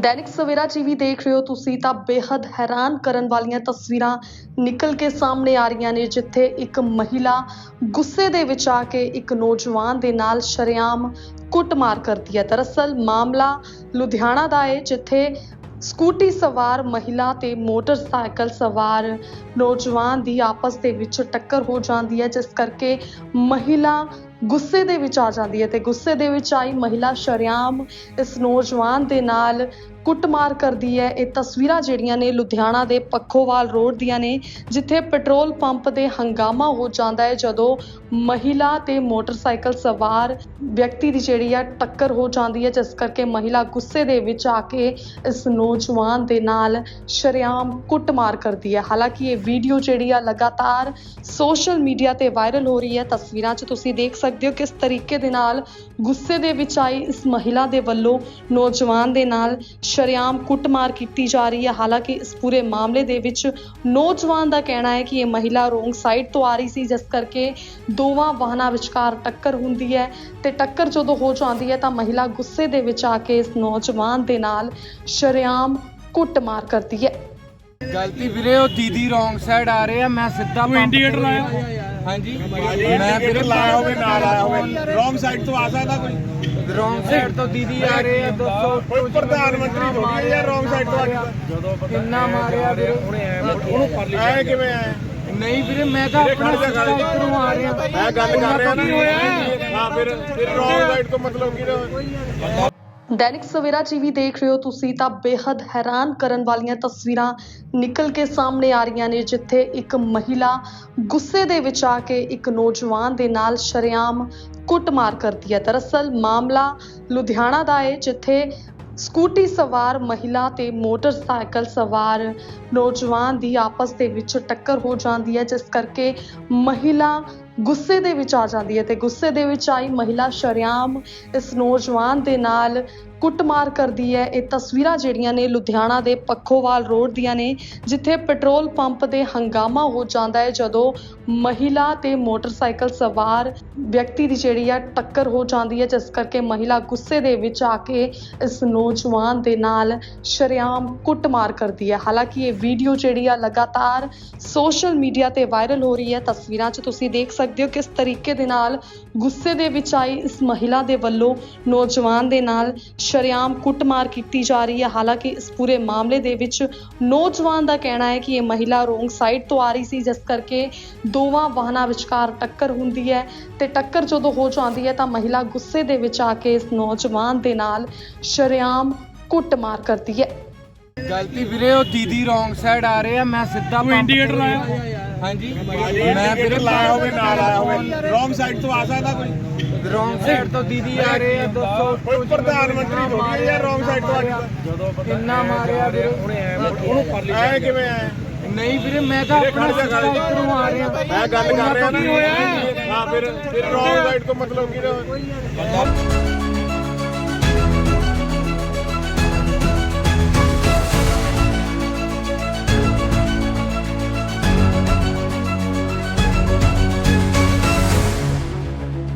Dainik Savera TV ਦੇਖ ਰਹੇ ਹੋ ਤੁਸੀਂ ਤਾਂ ਬੇहद ਹੈਰਾਨ ਕਰਨ ਵਾਲੀਆਂ ਤਸਵੀਰਾਂ ਨਿਕਲ ਕੇ ਸਾਹਮਣੇ ਆ ਰਹੀਆਂ ਨੇ, ਜਿੱਥੇ ਇੱਕ ਮਹਿਲਾ ਗੁੱਸੇ ਦੇ ਵਿੱਚ ਆ ਕੇ ਇੱਕ ਨੌਜਵਾਨ ਦੇ ਨਾਲ ਸ਼ਰੇਆਮ ਕੁੱਟਮਾਰ ਕਰਦੀ ਹੈ। ਦਰਅਸਲ ਮਾਮਲਾ ਲੁਧਿਆਣਾ ਦਾ ਹੈ ਜਿੱਥੇ ਸਕੂਟੀ ਸਵਾਰ ਮਹਿਲਾ ਤੇ ਮੋਟਰਸਾਈਕਲ ਸਵਾਰ ਨੌਜਵਾਨ ਦੀ ਆਪਸ ਦੇ ਵਿੱਚ ਟੱਕਰ ਹੋ ਜਾਂਦੀ ਹੈ, ਜਿਸ ਕਰਕੇ ਮਹਿਲਾ ਗੁੱਸੇ ਦੇ ਵਿੱਚ ਆ ਜਾਂਦੀ ਹੈ ਤੇ ਗੁੱਸੇ ਦੇ ਵਿੱਚ ਆਈ ਮਹਿਲਾ ਸ਼ਰੇਆਮ ਇਸ ਨੌਜਵਾਨ ਦੇ ਨਾਲ ਕੁੱਟਮਾਰ ਕਰਦੀ ਹੈ। ਇਹ ਤਸਵੀਰਾਂ ਜਿਹੜੀਆਂ ਨੇ ਲੁਧਿਆਣਾ ਦੇ ਪੱਖੋਵਾਲ ਰੋਡ ਦੀਆਂ ਨੇ, ਜਿੱਥੇ ਪੈਟਰੋਲ ਪੰਪ ਦੇ ਹੰਗਾਮਾ ਹੋ ਜਾਂਦਾ ਹੈ ਜਦੋਂ ਮਹਿਲਾ ਤੇ ਮੋਟਰਸਾਈਕਲ ਸਵਾਰ ਵਿਅਕਤੀ ਦੀ ਜਿਹੜੀ ਆ ਟੱਕਰ ਹੋ ਜਾਂਦੀ ਹੈ, ਜਿਸ ਕਰਕੇ ਮਹਿਲਾ ਗੁੱਸੇ ਦੇ ਵਿੱਚ ਆ ਕੇ ਇਸ ਨੌਜਵਾਨ ਦੇ ਨਾਲ ਸ਼ਰੇਆਮ ਕੁੱਟਮਾਰ ਕਰਦੀ ਹੈ। ਹਾਲਾਂਕਿ ਇਹ ਵੀਡੀਓ ਜਿਹੜੀ ਆ ਲਗਾਤਾਰ ਸੋਸ਼ਲ ਮੀਡੀਆ ਤੇ ਵਾਇਰਲ ਹੋ ਰਹੀ ਹੈ। ਤਸਵੀਰਾਂ 'ਚ ਤੁਸੀਂ ਦੇਖ ਸਕਦੇ ਹੋ ਕਿਸ ਤਰੀਕੇ ਦੇ ਨਾਲ ਗੁੱਸੇ ਦੇ ਵਿੱਚ ਆਈ ਇਸ ਮਹਿਲਾ ਦੇ ਵੱਲੋਂ ਨੌਜਵਾਨ ਦੇ ਨਾਲ ਸ਼ਰੇਆਮ ਕੁੱਟਮਾਰ ਕੀਤੀ ਜਾ ਰਹੀ ਹੈ। ਹਾਲਾਂਕਿ ਇਸ ਪੂਰੇ ਮਾਮਲੇ ਦੇ ਵਿੱਚ ਨੌਜਵਾਨ ਦਾ ਕਹਿਣਾ ਹੈ ਕਿ ਇਹ ਮਹਿਲਾ ਰੋਂਗ ਸਾਈਡ ਤੋਂ ਆ ਰਹੀ ਸੀ ਜਿਸ ਕਰਕੇ ਦੋਵਾਂ ਵਾਹਨਾਂ ਵਿਚਕਾਰ ਟੱਕਰ ਹੁੰਦੀ ਹੈ ਤੇ ਟੱਕਰ ਜਦੋਂ ਹੋ ਜਾਂਦੀ ਹੈ ਤਾਂ ਮਹਿਲਾ ਗੁੱਸੇ ਦੇ ਵਿੱਚ ਆ ਕੇ ਇਸ ਨੌਜਵਾਨ ਦੇ ਨਾਲ ਸ਼ਰੇਆਮ ਕੁੱਟਮਾਰ ਕਰਦੀ ਹੈ। ਗਲਤੀ ਵੀਰੇ ਉਹ ਦੀਦੀ ਰੋਂਗ ਸਾਈਡ ਆ ਰਹੇ ਆ ਮੈਂ ਸਿੱਧਾ ਤੂੰ ਇੰਡੀਕੇਟਰ ਲਾਇਆ? ਹਾਂਜੀ। ਮੈਂ ਵੀਰੇ ਲਾਇਆ ਹੋਵੇ ਨਾ ਲਾਇਆ ਹੋਵੇ। ਰੋਂਗ ਸਾਈਡ ਤੋਂ ਆ ਸਕਦਾ ਕੋਈ? ਰੋਂਗ ਸਾਈਡ ਤੋਂ ਦੀਦੀ ਆ ਰਹੇ ਆ ਦੱਸੋ ਕੋਈ ਪ੍ਰਧਾਨ ਮੰਤਰੀ ਹੈ ਰੋਂਗ ਸਾਈਡ ਤੋਂ ਆ ਗਿਆ ਕਿੰਨਾ ਮਾਰਿਆ ਵੀਰੇ। ਉਹਨੂੰ ਕਰ ਲਈ ਐ ਕਿਵੇਂ ਆਇਆ ਨਹੀਂ ਵੀਰੇ ਮੈਂ ਤਾਂ ਆਪਣਾ ਸਿੱਧਾ ਇੱਧਰੋਂ ਆ ਰਿਹਾ। ਮੈਂ ਗੱਲ ਕਰ ਰਿਹਾ। ਨਾ ਹਾਂ ਫਿਰ ਫਿਰ ਰੋਂਗ ਸਾਈਡ ਤੋਂ ਮਤਲਬ ਕੀ ਨਾ ਦੈਨਿਕ ਸਵੇਰਾ ਟੀਵੀ ਦੇਖ ਰਹੇ ਹੋ ਤੁਸੀਂ ਤਾਂ ਬੇहद ਹੈਰਾਨ ਕਰਨ ਵਾਲੀਆਂ ਤਸਵੀਰਾਂ ਨਿਕਲ ਕੇ ਸਾਹਮਣੇ ਆ ਰਹੀਆਂ ਨੇ, ਜਿੱਥੇ ਇੱਕ ਮਹਿਲਾ ਗੁੱਸੇ ਦੇ ਵਿੱਚ ਆ ਕੇ ਇੱਕ ਨੌਜਵਾਨ ਦੇ ਨਾਲ ਸ਼ਰੇਆਮ ਕੁੱਟਮਾਰ ਕਰਦੀ ਹੈ। ਦਰਅਸਲ ਮਾਮਲਾ ਲੁਧਿਆਣਾ ਦਾ ਹੈ, ਜਿੱਥੇ ਸਕੂਟੀ ਸਵਾਰ ਮਹਿਲਾ ਤੇ ਮੋਟਰਸਾਈਕਲ ਸਵਾਰ ਨੌਜਵਾਨ ਦੀ ਆਪਸ ਦੇ ਵਿੱਚ ਟੱਕਰ ਹੋ ਜਾਂਦੀ ਹੈ, ਜਿਸ ਕਰਕੇ ਮਹਿਲਾ ਗੁੱਸੇ ਦੇ ਵਿੱਚ ਆ ਜਾਂਦੀ ਹੈ ਤੇ ਗੁੱਸੇ ਦੇ ਵਿੱਚ ਆਈ ਮਹਿਲਾ ਸ਼ਰੇਆਮ ਇਸ ਨੌਜਵਾਨ ਦੇ ਨਾਲ ਕੁੱਟਮਾਰ ਕਰਦੀ ਹੈ। ਇਹ ਤਸਵੀਰਾਂ ਜਿਹੜੀਆਂ ਨੇ ਲੁਧਿਆਣਾ ਦੇ ਪੱਖੋਵਾਲ ਰੋਡ ਦੀਆਂ ਨੇ, ਜਿੱਥੇ ਪੈਟਰੋਲ ਪੰਪ ਤੇ ਹੰਗਾਮਾ ਹੋ ਜਾਂਦਾ ਹੈ ਜਦੋਂ ਮਹਿਲਾ ਤੇ ਮੋਟਰਸਾਈਕਲ ਸਵਾਰ ਵਿਅਕਤੀ ਦੀ ਜਿਹੜੀ ਆ ਟੱਕਰ ਹੋ ਜਾਂਦੀ ਹੈ, ਜਿਸ ਕਰਕੇ ਮਹਿਲਾ ਗੁੱਸੇ ਦੇ ਵਿੱਚ ਆ ਕੇ ਇਸ ਨੌਜਵਾਨ ਦੇ ਨਾਲ ਸ਼ਰੇਆਮ ਕੁੱਟਮਾਰ ਕਰਦੀ ਹੈ। ਹਾਲਾਂਕਿ ਇਹ ਵੀਡੀਓ ਜਿਹੜੀ ਆ ਲਗਾਤਾਰ ਸੋਸ਼ਲ ਮੀਡੀਆ ਤੇ ਵਾਇਰਲ ਹੋ ਰਹੀ ਹੈ। ਤਸਵੀਰਾਂ 'ਚ ਤੁਸੀਂ ਦੇਖ ਸਕਦੇ ਹੋ ਕਿਸ ਤਰੀਕੇ ਦੇ ਨਾਲ ਗੁੱਸੇ ਦੇ ਵਿੱਚ ਆਈ ਇਸ ਮਹਿਲਾ ਦੇ ਵੱਲੋਂ ਨੌਜਵਾਨ ਦੇ ਨਾਲ ਸ਼ਰੇਆਮ ਕੁੱਟਮਾਰ ਕੀਤੀ ਜਾ ਰਹੀ ਹੈ। ਹਾਲਾਂਕਿ ਇਸ ਪੂਰੇ ਮਾਮਲੇ ਦੇ ਵਿੱਚ ਨੌਜਵਾਨ ਦਾ ਕਹਿਣਾ ਹੈ ਕਿ ਇਹ ਮਹਿਲਾ ਰੋਂਗ ਸਾਈਡ ਤੋਂ ਆ ਰਹੀ ਸੀ ਜਿਸ ਕਰਕੇ ਦੋਵਾਂ ਵਾਹਨਾਂ ਵਿਚਕਾਰ ਟੱਕਰ ਹੁੰਦੀ ਹੈ ਤੇ ਟੱਕਰ ਜਦੋਂ ਹੋ ਜਾਂਦੀ ਹੈ ਤਾਂ ਮਹਿਲਾ ਗੁੱਸੇ ਦੇ ਵਿੱਚ ਆ ਕੇ ਇਸ ਨੌਜਵਾਨ ਦੇ ਨਾਲ ਸ਼ਰੇਆਮ ਕੁੱਟਮਾਰ ਕਰਦੀ ਹੈ। ਗਲਤੀ ਵੀਰੇ ਉਹ ਦੀਦੀ ਰੋਂਗ ਸਾਈਡ ਆ ਰਹੇ ਆ ਮੈਂ ਸਿੱਧਾ ਤੂੰ ਇੰਡੀਕੇਟਰ ਲਾਇਆ। ਹਾਂਜੀ। ਮੈਂ ਵੀਰੇ ਲਾਇਆ ਹੋਵੇ ਨਾ ਲਾਇਆ ਹੋਵੇ। ਰੋਂਗ ਸਾਈਡ ਤੋਂ ਆ ਸਕਦਾ ਕੋਈ? ਰੋਂਗ ਸਾਈਡ ਤੋਂ ਦੀਦੀ ਆ ਰਹੇ ਆ ਦੱਸੋ ਕੋਈ ਪ੍ਰਧਾਨ ਮੰਤਰੀ ਹੈ ਰੋਂਗ ਸਾਈਡ ਤੋਂ ਆ ਗਿਆ ਕਿੰਨਾ ਮਾਰਿਆ ਵੀਰੇ? ਉਹਨੂੰ ਕਰ ਲਈ ਐ ਕਿਵੇਂ ਆਇਆ? ਨਹੀਂ ਵੀਰੇ ਮੈਂ ਤਾਂ ਆਪਣਾ ਸਿੱਧਾ ਇੱਧਰੋਂ ਆ ਰਿਹਾ। ਮੈਂ ਗੱਲ ਕਰ ਰਿਹਾ ਨਾ। ਹਾਂ ਫਿਰ ਫਿਰ ਰੋਂਗ ਸਾਈਡ ਤੋਂ ਮਤਲਬ ਕੀ ਨਾ